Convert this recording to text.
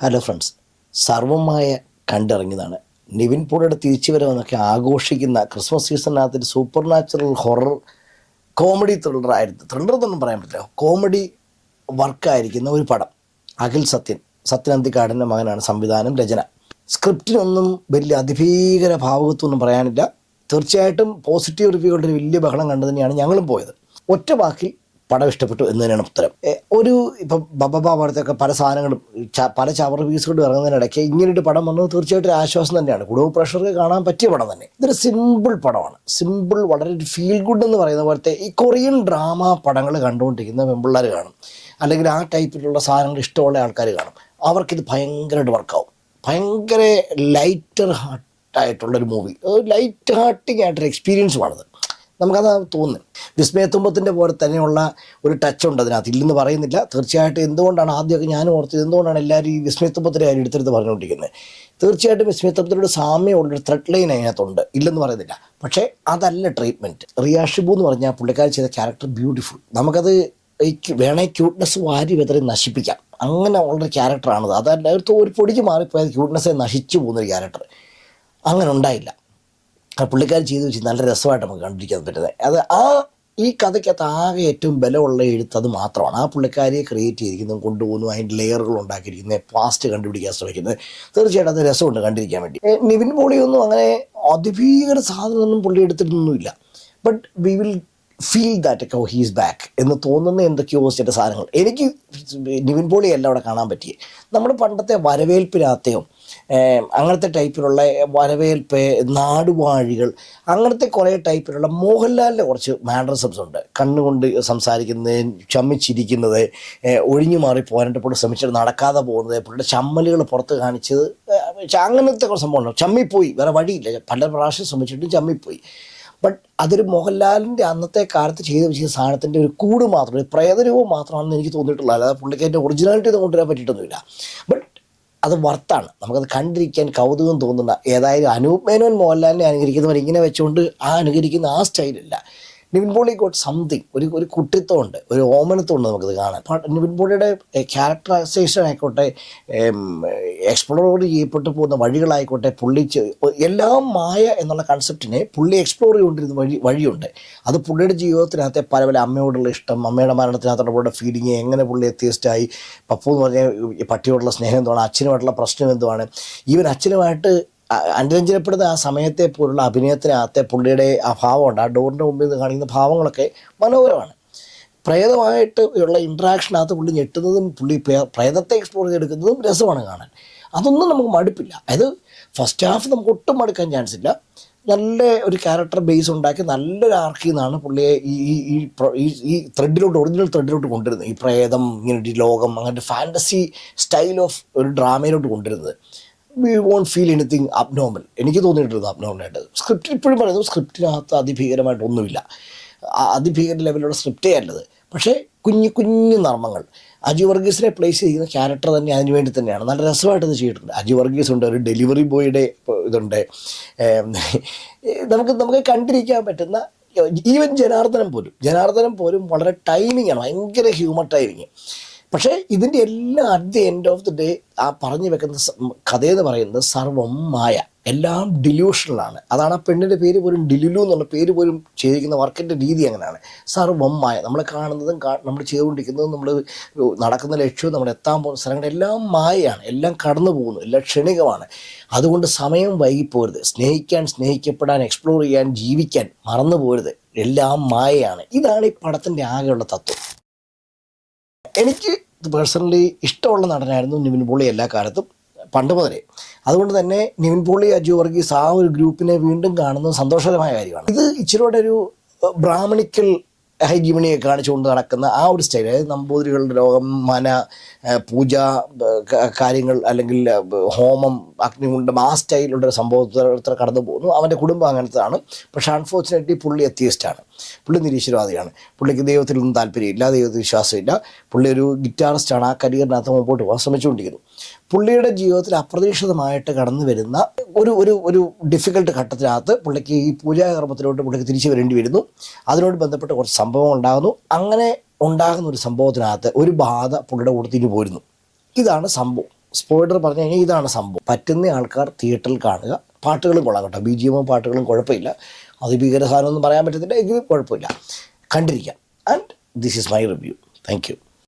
Hello friends സർവമായ കണ്ടിറങ്ങിയതാണ്. നിവിൻ പോളിയുടെ തിരിച്ചുവരവെന്നൊക്കെ ആഘോഷിക്കുന്ന ക്രിസ്മസ് സീസണിനകത്ത് ഒരു super natural horror comedy thriller ആയിരുന്നു. ത്രില്ലർ എന്നൊന്നും പറയാൻ പറ്റില്ല. കോമഡി വർക്കായിരിക്കുന്ന ഒരു പടം. അഖിൽ സത്യൻ സത്യൻ അന്തിക്കാടിന്റെ മകനാണ് സംവിധാനം രചന. സ്ക്രിപ്റ്റിനൊന്നും വലിയ അതിഭീകര ഭാവകത്വമൊന്നും പറയാനില്ല. തീർച്ചയായിട്ടും പോസിറ്റീവ് റിവ്യൂകളുടെ ഒരു വലിയ ബഹളം കണ്ടു തന്നെയാണ് ഞങ്ങളും പോയത്. ഒറ്റ വാക്കിൽ പടം ഇഷ്ടപ്പെട്ടു എന്ന് തന്നെയാണ് ഉത്തരം. ഒരു ഇപ്പം ബബബ പടത്തൊക്കെ പല സാധനങ്ങളും പല ചവർ പീസുകളും ഇറങ്ങുന്നതിനിടയ്ക്ക് ഇങ്ങനൊരു പടം വന്നത് തീർച്ചയായിട്ടും ഒരു ആശ്വാസം തന്നെയാണ്. കുടുംബ പ്രഷർക്ക് കാണാൻ പറ്റിയ പടം തന്നെ. ഇതൊരു സിമ്പിൾ പടമാണ്. സിമ്പിൾ വളരെ ഒരു ഫീൽ ഗുഡ് എന്ന് പറയുന്ന പോലത്തെ ഈ കൊറിയൻ ഡ്രാമ പടങ്ങൾ കണ്ടുകൊണ്ടിരിക്കുന്ന പെമ്പിള്ളേർ കാണും. അല്ലെങ്കിൽ ആ ടൈപ്പിലുള്ള സാധനങ്ങൾ ഇഷ്ടമുള്ള ആൾക്കാർ കാണും. അവർക്കിത് ഭയങ്കരമായിട്ട് വർക്കാവും ഭയങ്കര ലൈറ്റർ ഹാർട്ടായിട്ടുള്ളൊരു മൂവി ലൈറ്റ് ഹാർട്ടിങ് ആയിട്ടൊരു എക്സ്പീരിയൻസുമാണത് നമുക്കത് തോന്നുന്നു വിസ്മയത്തുമ്പത്തിന്റെ പോലെ തന്നെയുള്ള ഒരു ടച്ച് ഉണ്ട് അതിനകത്ത്. ഇല്ലെന്ന് പറയുന്നില്ല. തീർച്ചയായിട്ടും എന്തുകൊണ്ടാണ് ആദ്യമൊക്കെ ഞാൻ ഓർത്തത് എന്തുകൊണ്ടാണ് എല്ലാവരും ഈ വിസ്മയത്തുമ്പത്തിന്റെ കാര്യം എടുത്തെടുത്ത് പറഞ്ഞുകൊണ്ടിരിക്കുന്നത്? തീർച്ചയായിട്ടും വിസ്മയത്തുമ്പത്തിനോട് സാമ്യമുള്ളൊരു ത്രെഡ് ലൈൻ അതിനകത്തുണ്ട്. ഇല്ലെന്ന് പറയുന്നില്ല. പക്ഷേ അതല്ല ട്രീറ്റ്മെന്റ് റിയാഷിബു എന്ന് പറഞ്ഞാൽ പുള്ളിക്കാരി ചെയ്ത ക്യാരക്ടർ ബ്യൂട്ടിഫുൾ നമുക്കത് വേണേ ക്യൂട്ട്നെസ് വാരി വെതറി നശിപ്പിക്കാം. അങ്ങനെ ഉള്ളൊരു ക്യാരക്ടറാണത് അതല്ല ഒരു പൊടിക്ക് മാറിപ്പോയത് ക്യൂട്ട്നെസ്സെ നശിച്ചു പോകുന്നൊരു ക്യാരക്ടർ അങ്ങനെ ഉണ്ടായില്ല. ആ പുള്ളിക്കാരി ചെയ്തു വെച്ച് നല്ല രസമായിട്ട് നമുക്ക് കണ്ടിരിക്കാൻ പറ്റുന്നത്. അത് ആ ഈ കഥയ്ക്കകത്ത് ആകെ ഏറ്റവും ബലമുള്ള എഴുത്ത് അത് മാത്രമാണ്. ആ പുള്ളിക്കാരിയെ ക്രിയേറ്റ് ചെയ്തിരിക്കുന്നതും കൊണ്ടുപോകുന്നു അതിന്റെ ലെയറുകൾ ഉണ്ടാക്കിയിരിക്കുന്നത് പാസ്റ്റ് കണ്ടുപിടിക്കാൻ ശ്രമിക്കുന്നത്. തീർച്ചയായിട്ടും അത് രസമുണ്ട് കണ്ടിരിക്കാൻ വേണ്ടി. നിവിൻ പോളിയൊന്നും അങ്ങനെ അതിഭീകര സാധനമൊന്നും പുള്ളി എടുത്തിട്ടൊന്നുമില്ല. But we will feel that oh he's back എന്ന് തോന്നുന്ന എന്തൊക്കെയോ ചില സാധനങ്ങൾ. എനിക്ക് നിവിൻ പോളിയല്ല അവിടെ കാണാൻ പറ്റിയേ. നമ്മുടെ പണ്ടത്തെ വരവേൽപ്പിനകത്തെയോ അങ്ങനത്തെ ടൈപ്പിലുള്ള വരവേൽപ്പ് നാടുവാഴികൾ അങ്ങനത്തെ കുറേ ടൈപ്പിലുള്ള മോഹൻലാലിന്റെ കുറച്ച് മാനറിസംസ് ഉണ്ട്. കണ്ണുകൊണ്ട് സംസാരിക്കുന്നത് ചമ്മിച്ചിരിക്കുന്നത് ഒഴിഞ്ഞു മാറി പോകാനായിട്ട് പുള്ളി ശ്രമിച്ചിട്ട് നടക്കാതെ പോകുന്നത് പുള്ളിയുടെ ചമ്മലുകൾ പുറത്ത് കാണിച്ചത് അങ്ങനത്തെ കുറച്ച് സംഭവമുണ്ട് ചമ്മിപ്പോയി. വേറെ വഴിയില്ല. പല പ്രാവശ്യം ശ്രമിച്ചിട്ടും ചമ്മിപ്പോയി. ബട്ട് അതൊരു മോഹൻലാലിന്റെ അന്നത്തെ കാലത്ത് ചെയ്ത് വെച്ച സാധനത്തിന്റെ ഒരു കൂട് മാത്രം ഒരു പ്രേതരൂപം മാത്രമാണെന്ന് എനിക്ക് തോന്നിയിട്ടുള്ളത് അല്ലാതെ പുള്ളിക്ക് അതിന്റെ ഒറിജിനാലിറ്റി ഒന്നും കൊണ്ടുവരാൻ പറ്റിയിട്ടൊന്നുമില്ല. ബട്ട് അത് വർത്താണ് നമുക്കത് കണ്ടിരിക്കാൻ കൗതുകം തോന്നുന്ന ഏതായാലും അനൂപ് മേനോൻ മോഹൻലാലിനെ അനുകരിക്കുന്നവർ ഇങ്ങനെ വെച്ചുകൊണ്ട് ആ അനുകരിക്കുന്ന ആ സ്റ്റൈലില്ല നിവിൻ പോളി ഗോട്ട് സംതിങ് ഒരു ഒരു കുട്ടിത്തമുണ്ട് ഒരു ഓമനത്വമുണ്ട് നമുക്കത് കാണാൻ. നിവിൻ പോളിയുടെ ക്യാരക്ടറൈസേഷൻ ആയിക്കോട്ടെ എക്സ്പ്ലോർ ചെയ്യപ്പെട്ടു പോകുന്ന വഴികളായിക്കോട്ടെ പുള്ളി എല്ലാം മായ എന്നുള്ള കൺസെപ്റ്റിനെ പുള്ളി എക്സ്പ്ലോർ ചെയ്തുകൊണ്ടിരുന്ന വഴി വഴിയുണ്ട്. അത് പുള്ളിയുടെ ജീവിതത്തിനകത്തെ പല പല അമ്മയോടുള്ള ഇഷ്ടം അമ്മയുടെ മരണത്തിനകത്തുള്ള പുള്ളിയുടെ ഫീലിംഗ് എങ്ങനെ പുള്ളി എത്തിയസ്റ്റായി പപ്പു എന്ന് പറഞ്ഞ പട്ടിയോടുള്ള സ്നേഹം എന്തുവാണ്? അച്ഛനുമായിട്ടുള്ള പ്രശ്നം എന്തുവാണ്? ഈവൻ അച്ഛനുമായിട്ട് അനുരഞ്ജനപ്പെടുന്ന ആ സമയത്തെ പോലുള്ള അഭിനയത്തിനകത്തെ പുള്ളിയുടെ ആ ഭാവമുണ്ട്. ആ ഡോറിന്റെ മുമ്പിൽ നിന്ന് കാണിക്കുന്ന ഭാവങ്ങളൊക്കെ മനോഹരമാണ്. പ്രേതമായിട്ട് ഉള്ള ഇൻട്രാക്ഷനകത്ത് പുള്ളി ഞെട്ടുന്നതും പുള്ളി പ്രേ- പ്രേതത്തെ എക്സ്പ്ലോർ ചെയ്തെടുക്കുന്നതും രസമാണ് കാണാൻ. അതൊന്നും നമുക്ക് മടുപ്പില്ല. അതായത് ഫസ്റ്റ് ഹാഫ് നമുക്ക് ഒട്ടും മടുക്കാൻ ചാൻസ് ഇല്ല. നല്ല ഒരു ക്യാരക്ടർ ബേസ് ഉണ്ടാക്കി നല്ലൊരു ആർക്കിൽ നിന്നാണ് പുള്ളിയെ ഈ ഈ ഈ ത്രെഡിലോട്ട് ഒറിജിനൽ ത്രെഡിലോട്ട് കൊണ്ടുവരുന്നത്. ഈ പ്രേതം ഇങ്ങനെ ലോകം അങ്ങനെ ഫാന്റസി സ്റ്റൈൽ ഓഫ് ഒരു ഡ്രാമയിലോട്ട് കൊണ്ടുവരുന്നത്. We won't feel anything abnormal എനിക്ക് തോന്നിയിട്ടുണ്ട് അബ്നോർമലായിട്ട് സ്ക്രിപ്റ്റ് ഇപ്പോഴും പറയുന്നു സ്ക്രിപ്റ്റിനകത്ത് അതിഭീകരമായിട്ടൊന്നുമില്ല അതിഭീകര ലെവലുള്ള സ്ക്രിപ്റ്റേ അല്ലത്. പക്ഷേ കുഞ്ഞു കുഞ്ഞു നർമ്മങ്ങൾ. അജു വർഗീസിനെ പ്ലേസ് ചെയ്യുന്ന ക്യാരക്ടർ തന്നെ അതിന് വേണ്ടി തന്നെയാണ്. നല്ല രസമായിട്ട് അത് ചെയ്തിട്ടുണ്ട്. അജു വർഗീസ് ഉണ്ട് ഒരു ഡെലിവറി ബോയുടെ ഇതുണ്ട്. നമുക്ക് നമുക്ക് കണ്ടിരിക്കാൻ പറ്റുന്ന ഈവൻ ജനാർദ്ദനം പോലും. ജനാർദ്ദനം പോലും വളരെ ടൈമിംഗ് ആണ്. ഭയങ്കര ഹ്യൂമർ ടൈമിങ് പക്ഷേ ഇതിന്റെ എല്ലാം at the end of the day ആ പറഞ്ഞു വെക്കുന്ന കഥയെന്ന് പറയുന്നത് സർവം മായ. എല്ലാം ഡിലൂഷണലാണ് അതാണ് ആ പെണ്ണിന്റെ പേര് പോലും ഡിലുലു എന്നുള്ള പേര് പോലും ചെയ്തിരിക്കുന്ന വർക്കിന്റെ രീതി അങ്ങനെയാണ്. സർവം മായ. നമ്മൾ കാണുന്നതും നമ്മൾ ചെയ്തുകൊണ്ടിരിക്കുന്നതും നമ്മൾ നടക്കുന്ന ലക്ഷ്യവും നമ്മൾ എത്താൻ പോകുന്ന സ്ഥലങ്ങളെല്ലാം മായയാണ്. എല്ലാം കടന്നു പോകുന്നു. എല്ലാം ക്ഷണികമാണ്. അതുകൊണ്ട് സമയം വൈകിപ്പോരുത്. സ്നേഹിക്കാൻ സ്നേഹിക്കപ്പെടാൻ എക്സ്പ്ലോർ ചെയ്യാൻ ജീവിക്കാൻ മറന്നു പോരുത് എല്ലാം മായയാണ്. ഇതാണ് ഈ പടത്തിന്റെ ആകെയുള്ള തത്വം. എനിക്ക് പേഴ്സണലി ഇഷ്ടമുള്ള നടനായിരുന്നു നിവിൻ പോളി എല്ലാ കാലത്തും പണ്ട് മുതലേ. അതുകൊണ്ട് തന്നെ നിവിൻ പോളി അജു വർഗീസ് ആ ഒരു ഗ്രൂപ്പിനെ വീണ്ടും കാണുന്നത് സന്തോഷകരമായ കാര്യമാണ്. ഇത് ഇച്ചിരിയോടെ ഒരു ബ്രാഹ്മണിക്കൽ ഹൈജീവണിയെ കാണിച്ചുകൊണ്ട് നടക്കുന്ന ആ ഒരു സ്റ്റൈൽ അതായത് നമ്പൂതിരികളുടെ ലോകം മന പൂജ കാര്യങ്ങൾ അല്ലെങ്കിൽ ഹോമം അഗ്നികുണ്ടം ആ സ്റ്റൈലുള്ള സംഭവത്തിൽ കടന്നു പോകുന്നു. അവന്റെ കുടുംബം അങ്ങനത്തെയാണ് പക്ഷെ അൺഫോർച്ചുനേറ്റ്ലി പുള്ളി അത്യസ്റ്റാണ് പുള്ളി നിരീശ്വരവാദിയാണ്. പുള്ളിക്ക് ദൈവത്തിലൊന്നും താല്പര്യമില്ല ദൈവത്തിൽ വിശ്വാസമില്ല. പുള്ളി ഒരു ഗിറ്റാറിസ്റ്റാണ് ആ കരിയറിനകത്ത് മുമ്പോട്ട് പോകാൻ ശ്രമിച്ചുകൊണ്ടിരിക്കുന്നു. പുള്ളിയുടെ ജീവിതത്തിൽ അപ്രതീക്ഷിതമായിട്ട് കടന്നു വരുന്ന ഒരു ഒരു ഒരു ഡിഫിക്കൽട്ട് ഘട്ടത്തിനകത്ത് പുള്ളിക്ക് ഈ പൂജാകർമ്മത്തിലോട്ട് പുള്ളിക്ക് തിരിച്ചു വരേണ്ടി വരുന്നു. അതിനോട് ബന്ധപ്പെട്ട് കുറച്ച് സംഭവം ഉണ്ടാകുന്നു. അങ്ങനെ ഉണ്ടാകുന്ന ഒരു സംഭവത്തിനകത്ത് ഒരു ബാധ പുള്ളിയുടെ കൂടെ തിരിഞ്ഞു പോരുന്നു. ഇതാണ് സംഭവം. സ്പോയിഡർ പറഞ്ഞു കഴിഞ്ഞാൽ ഇതാണ് സംഭവം. പറ്റുന്ന ആൾക്കാർ തിയേറ്ററിൽ കാണുക. പാട്ടുകളും കൊള്ളാം കേട്ടോ. ബി ജി പാട്ടുകളും കുഴപ്പമില്ല. അതിഭീകര സാധനമൊന്നും പറയാൻ പറ്റത്തില്ല. എങ്കിലും കുഴപ്പമില്ല. കണ്ടിരിക്കാം. And this is my review thank you